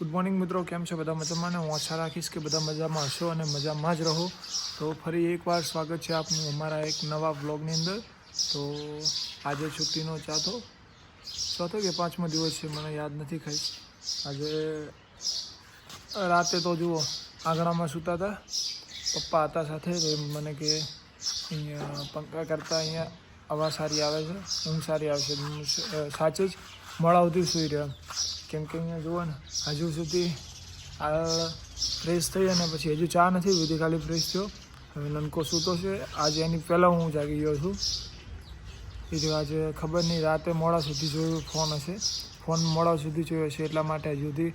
Good morning મિત્રો. કેમ છો? બધા મજામાં ને? હું આશા રાખીશ કે બધા મજામાં હશો અને મજામાં જ રહો. તો ફરી એકવાર સ્વાગત છે આપનું અમારા એક નવા વ્લોગની અંદર. તો આજે છુટ્ટીનો ચોથો ચોથો કે પાંચમો દિવસ છે મને યાદ નથી ખાઈ આજે રાતે તો જુઓ, આંગણામાં સૂતા હતા. પપ્પા હતા સાથે, તો મને કે અહીંયા પંખા કરતાં અહીંયા હવા સારી આવે છે, ઊંઘ સારી આવશે. સાચે જ, મોડા સુધી સૂઈ રહ્યા કેમ કે અહીંયા જુઓ ને, હજુ સુધી આ ફ્રેશ થઈ અને પછી હજુ ચા નથી પીધી, ખાલી ફ્રેશ થયો. હવે નનકો સૂતો છે. આજે એની પહેલાં હું જાગી ગયો છું. એ જો આજે ખબર નહીં, રાતે મોડા સુધી જોયું ફોન હશે. ફોન મોડા સુધી જોયો હશે એટલા માટે હજુ સુધી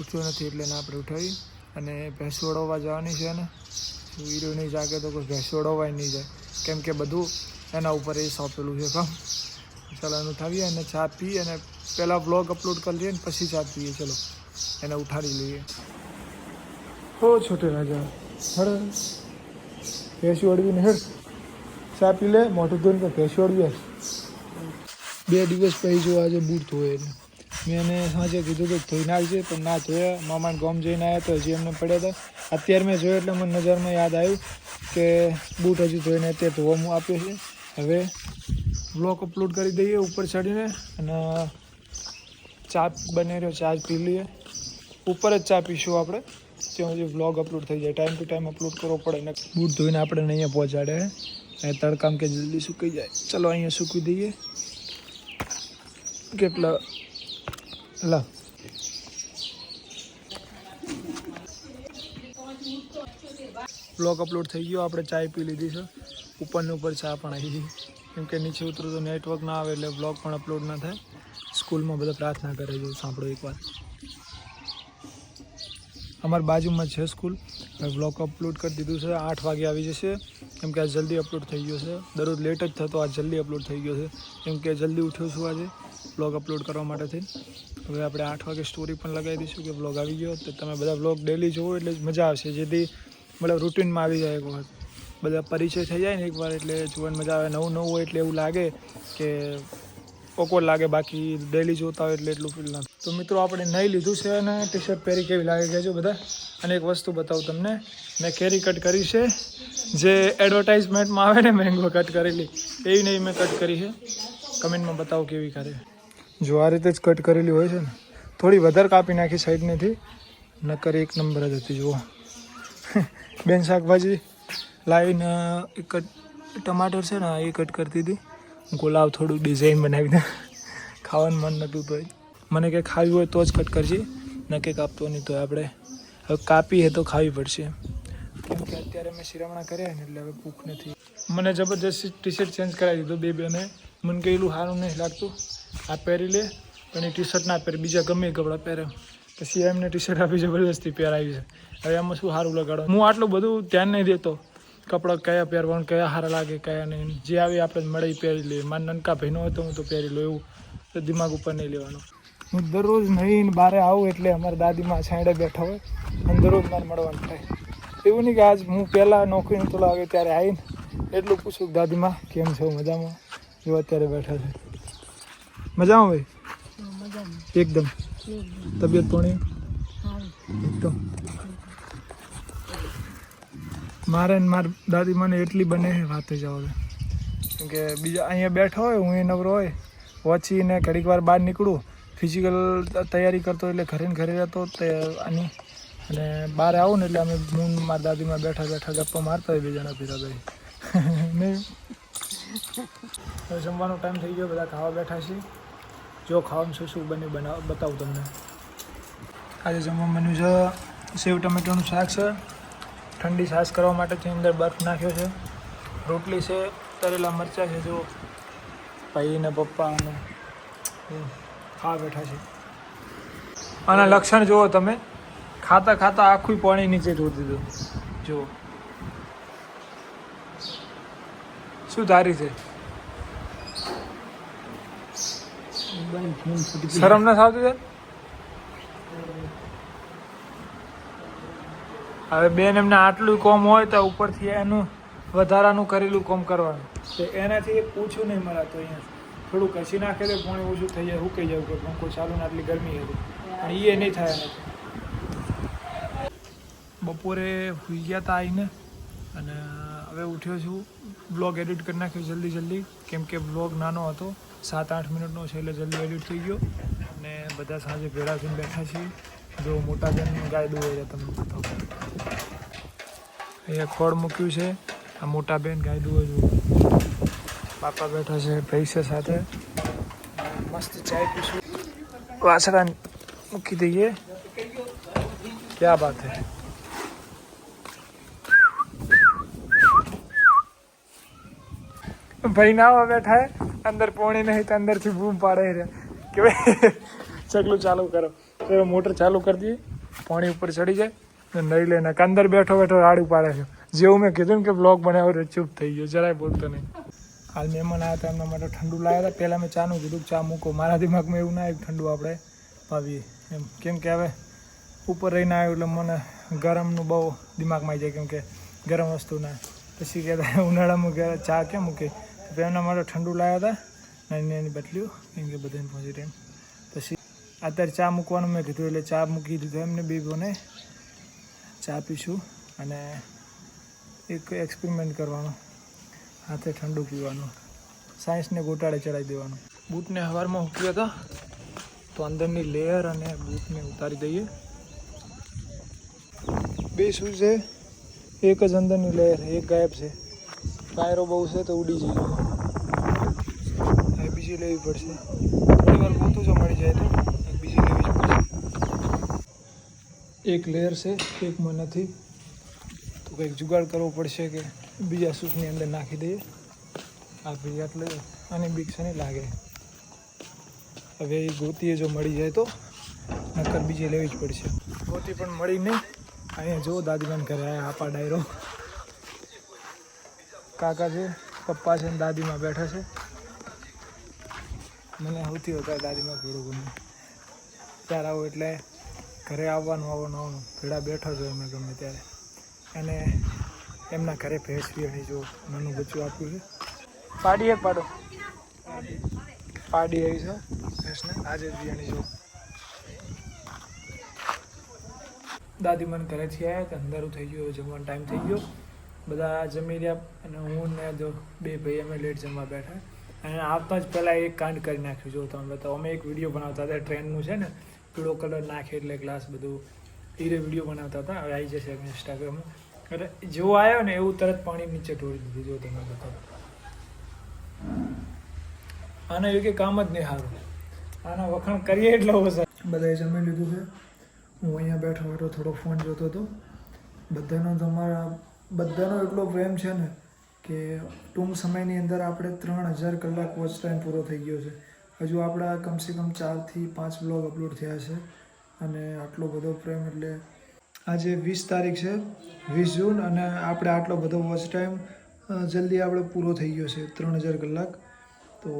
ઉઠ્યો નથી એટલે ના આપણે ઉઠાવી. અને ભેંસ ઓળવવા જવાની છે ને હીરો નહીં જાગે તો કોઈ ભેંસ વળવવાય નહીં જાય. કેમ કે બધું એના ઉપર એ સોંપેલું છે કામ. ચાલો એને ઉઠાવીએ અને ચા પી અને પહેલાં બ્લોગ અપલોડ કરી લઈએ ને પછી ચા પીએ. ચલો, એને ઉઠાડી લઈએ. હો છોટે રાજા હડ ભેંસું અડવીને હેડ ચા પી લે મોટું ધોઈને ભેંસું અડવી બે દિવસ પછી જો આજે બૂટ ધોયે એને મેં એને સાંજે કીધું કે ધોઈ નાખજે પણ ના ધોયા. મામાને ગામ જઈને આવ્યા તો હજી એમને પડ્યા હતા અત્યારે મેં જોયું એટલે મને નજરમાં યાદ આવ્યું કે બૂટ હજી ધોઈને અત્યારે ધોવા હું આપ્યો છે. હવે બ્લોગ અપલોડ કરી દઈએ ઉપર ચડીને અને ચા બની રહ્યો, ચા જ પી લઈએ. ઉપર જ ચા પીશું આપણે, ત્યાં સુધી વ્લોગ અપલોડ થઈ જાય. ટાઈમ ટુ ટાઈમ અપલોડ કરવો પડે ને. બૂટ ધોઈને આપણે અહીંયા પહોંચાડે. અને તડકામ કે જલ્દી સુકાઈ જાય. ચલો, અહીંયા સૂકવી દઈએ. કેટલા? લા. બ્લોગ અપલોડ થઈ ગયો, આપણે ચાય પી લીધી છે. ઉપરની ઉપર ચા પણ આવી ગઈ. કેમ કે નીચે ઉતરું તો નેટવર્ક ના આવે એટલે બ્લોગ પણ અપલોડ ના થાય. સ્કૂલમાં બધા પ્રાર્થના કરે છે સાંભળો એકવાર. અમારી બાજુમાં છે સ્કૂલ. હવે બ્લોગ અપલોડ કરી દીધું છે, આઠ વાગે આવી જશે. કેમ કે આ જલ્દી અપલોડ થઈ ગયો છે. દરરોજ લેટ જ થતો આ જલ્દી અપલોડ થઈ ગયો છે. કેમ કે જલ્દી ઉઠ્યો છું આજે બ્લોગ અપલોડ કરવા માટે થઈ હવે આપણે આઠ વાગે સ્ટોરી પણ લગાવી દઈશું કે બ્લોગ આવી ગયો. તો તમે બધા બ્લોગ ડેલી જોવો એટલે મજા આવશે. જેથી મતલબ રૂટીનમાં આવી જાય એક વખત. બધા પરિચય થઈ જાય ને એકવાર એટલે જોવાની મજા આવે. નવું નવું હોય એટલે એવું લાગે કે ઓકવર્ડ લાગે, બાકી ડેલી જોતા હોય એટલે એટલું ફીલ ના તો મિત્રો, આપણે નહીં લીધું છે અને ટી શર્ટ પહેરી કેવી લાગે કહેજો બધા. અને એક વસ્તુ બતાવું તમને. મેં કેરી કટ કરી છે. જે એડવર્ટાઇઝમેન્ટમાં આવે ને મેંગો કટ કરેલી, એવી નહીં મેં કટ કરી છે. કમેન્ટમાં બતાવો કેવી કરે. જો આ રીતે જ કટ કરેલી હોય છે ને, થોડી વધારે કાપી નાખી સાઈડનેથી નકર એક નંબર જ હતી, જુઓ. બેન શાકભાજી લાવીને એક ટમાટર છે ને, એ કટ કરતી હતી ગુલાબ થોડું ડિઝાઇન બનાવી દે ખાવાનું મન નહોતું તો મને કંઈ ખાવી હોય તો જ કટ કરજે, ન કે કાપતો નહીં તો આપણે. હવે કાપી હે તો ખાવી પડશે. કેમ કે અત્યારે મેં શિરામણા કર્યા ને, એટલે હવે ભૂખ નથી. મને જબરજસ્ત ટી શર્ટ ચેન્જ કરાવી દીધું બે બેને. મને કહેલું સારું નહીં લાગતું. આ પહેરી લે. પણ એ ટી શર્ટ ના પહેરે, બીજા ગમે કપડાં પહેરે. પછી એમને ટી શર્ટ આપી જબરજસ્તી પહેરાવી છે. હવે એમાં શું સારું લગાડો હું આટલું બધું ધ્યાન નહીં દેતો. કપડાં કયા પહેરવાનું કયા સારા લાગે કયા નહીં. જે આવે આપણે મળે પહેરી લઈએ. મારા નનકા ભાઈનો હોય તો હું તો પહેરી લઉં એવું. તો દિમાગ ઉપર નહીં લેવાનું. હું દરરોજ નહીં બહાર આવું એટલે અમારા દાદીમાં છાંયડે બેઠા હોય અને દરરોજ મારે મળવાનું થાય. એવું નહીં કે આજ હું પહેલાં નોકરી નહોતો લાગે ત્યારે આવીને એટલું પૂછું દાદીમાં કેમ છો? મજામાં? જો અત્યારે બેઠા છે. મજામાં ભાઈ? એકદમ. તબિયત પાણી? એકદમ. મારે ને મારી દાદી મને એટલી બને વાતે જવા કેમ કે બીજા અહીંયા બેઠો હોય, હું એ નવરો હોય વોચીને ઘડીક વાર બહાર નીકળું ફિઝિકલ તૈયારી કરતો એટલે ઘરે ને ઘરે રહેતો તે આની. અને બહાર આવું ને એટલે અમે હું મારી દાદીમાં બેઠા બેઠા ગપ્પા મારતા હોય બે જણા પીતા ભાઈ નહીં જમવાનો ટાઈમ થઈ ગયો, બધા ખાવા બેઠા છે. જો ખાવાનું શું શું બને બનાવ, બતાવું તમને. આજે જમવા મેન્યુ છે, સેવ ટમેટાનું શાક છે. ઠંડી છાશ કરવા માટે તેની અંદર બરફ નાખ્યો છે. રોટલી છે તરેલા મરચાં છે જો ભાઈ ને પપ્પા અને ખા બેઠા છે. આના લક્ષણ જુઓ તમે. ખાતા ખાતા આખું પાણી નીચે જોઈ દીધું. જુઓ. શું ધારી છે? શરમ ના થતી છે હવે બેન એમને આટલું કોમ હોય તો ઉપરથી એનું વધારાનું કરેલું કોમ કરવાનું. તો એનાથી પૂછું નહીં મળાતું અહીંયા થોડું કસી નાખે તો પાણી ઓછું થઈ જાય, હુકાઈ જાય, કે પંખો ચાલુ ને આટલી ગરમી હતી. પણ એ નહીં થાય બપોરે સુઈ ગયા હતા આવીને અને હવે ઉઠ્યો છું. બ્લોગ એડિટ કરી નાખ્યો જલ્દી જલ્દી, કેમ કે બ્લોગ નાનો હતો. સાત આઠ મિનિટનો છે એટલે જલ્દી એડિટ થઈ ગયો. અને બધા સાંજે ભેળા થઈને બેઠા છીએ. જો મોટા જન ગાય દુવે છે તમને બતાવો. અહીંયા ખોળ મૂક્યું છે. આ મોટા બેન ગાય દુવે છું બાપા બેઠા છે ભૈસે સાથે. મસ્ત ચાય પીશું. વાસણા મૂકી દઈએ. ક્યાં બાત હે? ભાઈ નાવા બેઠા હે. અંદર પોણી નહીં તો અંદરથી બૂમ પાડે રે કે ભાઈ, ચકલું ચાલુ કરો. તો મોટર ચાલુ કરી દઈએ, પાણી ઉપર ચડી જાય ને નહીં લઈને કંદર બેઠો બેઠો રાડું પાડે છે. જેવું મેં કીધું ને કે બ્લોગ બનાવ્યો ચૂપ થઈ ગયો, જરાય બોલતો નહીં. હાલ મહેમાન આવ્યા હતા, એમના માટે ઠંડુ લાવ્યા હતા. પહેલાં મેં ચાનું કીધું ચા મૂકો, મારા દિમાગમાં એવું ના આવ્યું ઠંડુ આપણે પાવીએ. એમ, કેમ કે હવે ઉપર રહીને આવ્યું એટલે મને ગરમનું બહુ દિમાગમાં આવી જાય, કેમ કે ગરમ વસ્તુ ના. પછી કહેતા, ઉનાળામાં ઘરે ચા કેમ મૂકે? તો એમના માટે ઠંડુ લાવ્યા હતા નાની નાની બદલ્યું કેમ કે બધાને પહોંચી ટાઈમ. પછી અત્યારે ચા મૂકવાનું મેં કીધું, એટલે ચા મૂકી દીધું એમને બેબોને ચા પીશું અને એક એક્સપેરિમેન્ટ કરવાનો, હાથે ઠંડુ પીવાનું. સાયન્સને ગોટાળે ચડાવી દેવાનું. બૂટને હવારમાં મૂક્યો હતો તો અંદરની લેયર અને બૂટને ઉતારી દઈએ. બે શું છે? એક જ અંદરની લેયર એક ગાયબ છે. પાયરો બહુ છે તો ઉડી જઈએ. બીજી લેવી પડશે. થોડી વાર ગોતું જો મળી જાય તો એક બીજી લેવી જ પડશે એક લેયર છે, એકમાં નથી. તો કંઈક જુગાડ કરવો પડશે કે બીજા સૂટની અંદર નાખી દઈએ. આ ભાઈ એટલે આની બીક છે લાગે. હવે એ ગોતીએ જો મળી જાય તો, નકર બીજી લેવી જ પડશે. ગોતી પણ મળી નહીં. અહીંયા જો દાદીમાન ઘરે આયા, આપા ડાયરો. કાકા છે, પપ્પા છે ને દાદીમાં બેઠા છે. મને સૌથી વધારે દાદીમાં ઘોડું ગમે. ત્યારે આવું એટલે ઘરે આવવાનું આવવાનું આવવાનું. ભેડા બેઠો છો અમે ગમે ત્યારે. અને એમના ઘરે ભેંસ વિયાણી જો નાનું બચ્ચું આપ્યું છે. પાડી એક પાડો. પાડી આવી છે, ભેંસને. આજે જ વિયાણી જો. દાદી મને ઘરેથી આવ્યા કે અંધારું થઈ ગયું જમવાનો ટાઈમ થઈ ગયો. બધા જમી રહ્યા અને હું ને જો બે ભાઈ અમે લેટ જમવા બેઠા. અને આવતા જ પહેલાં એક કાંડ કરી નાખ્યું. જો તમે બતાવો, અમે એક વીડિયો બનાવતા હતા ટ્રેનનું છે ને. પીળો કલર નાખે એટલે ગ્લાસ બધું. ધીરે વીડિયો બનાવતા હતા. હવે આવી જશે ઇન્સ્ટાગ્રામમાં એટલે જેવો આવ્યો ને એવું તરત પાણી નીચે ઢોળી દીધું, જો તમે બતાવો. આના કે કામ જ નહીં સારું. આના વખાણ કરીએ એટલો ઓછા બધાએ જમી લીધું છે. હું અહીંયા બેઠો બેઠો થોડો ફોન જોતો હતો. બધાનો તમારા બધાનો એટલો પ્રેમ છે ને કે ટૂંક સમયની અંદર આપણે ત્રણ હજાર કલાક વોચ ટાઈમ પૂરો થઈ ગયો છે. હજુ આપણા કમસે કમ ચારથી પાંચ બ્લોગ અપલોડ થયા છે અને આટલો બધો પ્રેમ એટલે આજે વીસ તારીખ છે, વીસ જૂન અને આપણે આટલો બધો વોચ ટાઈમ જલ્દી આપણે પૂરો થઈ ગયો છે ત્રણ હજાર કલાક. તો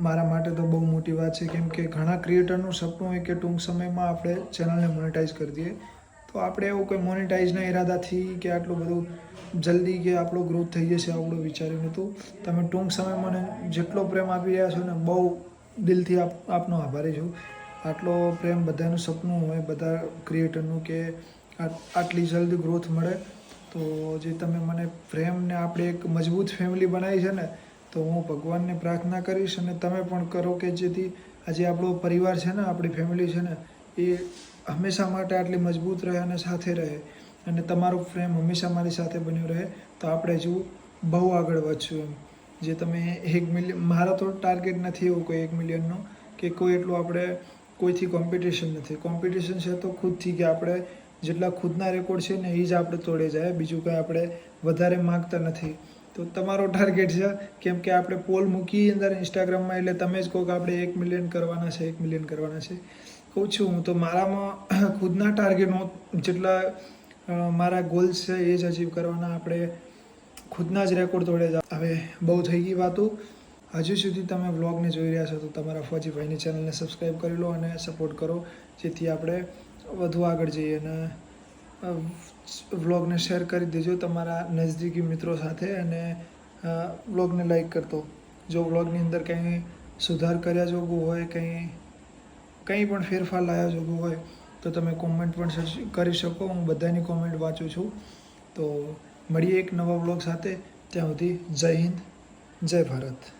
મારા માટે તો બહુ મોટી વાત છે કેમ કે ઘણા ક્રિએટરનું સપનું હોય કે ટૂંક સમયમાં આપણે ચેનલને મોનેટાઈઝ કરી દઈએ. તો આપણે એવું કોઈ મોનેટાઈઝના ઈરાદાથી કે આટલું બધું જલ્દી કે આપણો ગ્રોથ થઈ જશે, આપણું વિચાર્યું નહોતું તમે ટૂંક સમયમાં મને જેટલો પ્રેમ આપી રહ્યા છો ને બહુ દિલથી આપ, આપનો આભારી છું. આટલો પ્રેમ બધાનું સપનું હોય, બધા ક્રિએટરનું કે આટલી જલ્દી ગ્રોથ મળે, તો જે તમે મને પ્રેમને આપણે એક મજબૂત ફેમિલી બનાવી છે ને, તો હું ભગવાનને પ્રાર્થના કરીશ અને તમે પણ કરો કે જેથી આજે આપણો પરિવાર છે ને, આપણી ફેમિલી છે ને, એ હંમેશા માટે આટલી મજબૂત રહે અને સાથે રહે. અને તમારો પ્રેમ હંમેશા મારી સાથે બન્યો રહે. તો આપણે જો બહુ આગળ વધશું એમ. જે તમે એક મિલિયન મારો તો ટાર્ગેટ નથી એવું કોઈ એક મિલિયનનો કે કોઈ એટલું આપણે કોઈથી કોમ્પિટિશન નથી. કોમ્પિટિશન છે તો ખુદથી કે આપણે જેટલા ખુદના રેકોર્ડ છે ને એ જ આપણે તોડે જાય, બીજું કંઈ આપણે વધારે માગતા નથી. તો તમારો ટાર્ગેટ છે, કેમ કે આપણે પોલ મૂકી અંદર ઇન્સ્ટાગ્રામમાં એટલે તમે જ કહો કે આપણે એક મિલિયન કરવાના છે, એક મિલિયન કરવાના છે. કહું છું હું તો મારામાં ખુદના ટાર્ગેટ જેટલા મારા ગોલ્સ છે એ જ અચીવ કરવાના. આપણે ખુદના જ રેકોર્ડ તોડે હવે બહુ થઈ ગઈ વાતો. હજુ સુધી તમે વ્લોગને જોઈ રહ્યા છો તો તમારા ફોજીભાઈની ચેનલને સબસ્ક્રાઈબ કરી લો અને સપોર્ટ કરો. જેથી આપણે વધુ આગળ જઈએ અને વ્લોગને શેર કરી દેજો તમારા નજદીકી મિત્રો સાથે અને વ્લોગને લાઈક કરતો. જો વ્લોગની અંદર કંઈ સુધાર કર્યા જોગું હોય, કંઈ કંઈ પણ ફેરફાર લાવ્યા જોગું હોય, તો તમે કોમેન્ટ પણ કરી શકો. હું બધાની કોમેન્ટ વાંચું છું. તો મળીએ એક નવા બ્લોગ સાથે. ત્યાં સુધી જય હિન્દ જય ભારત.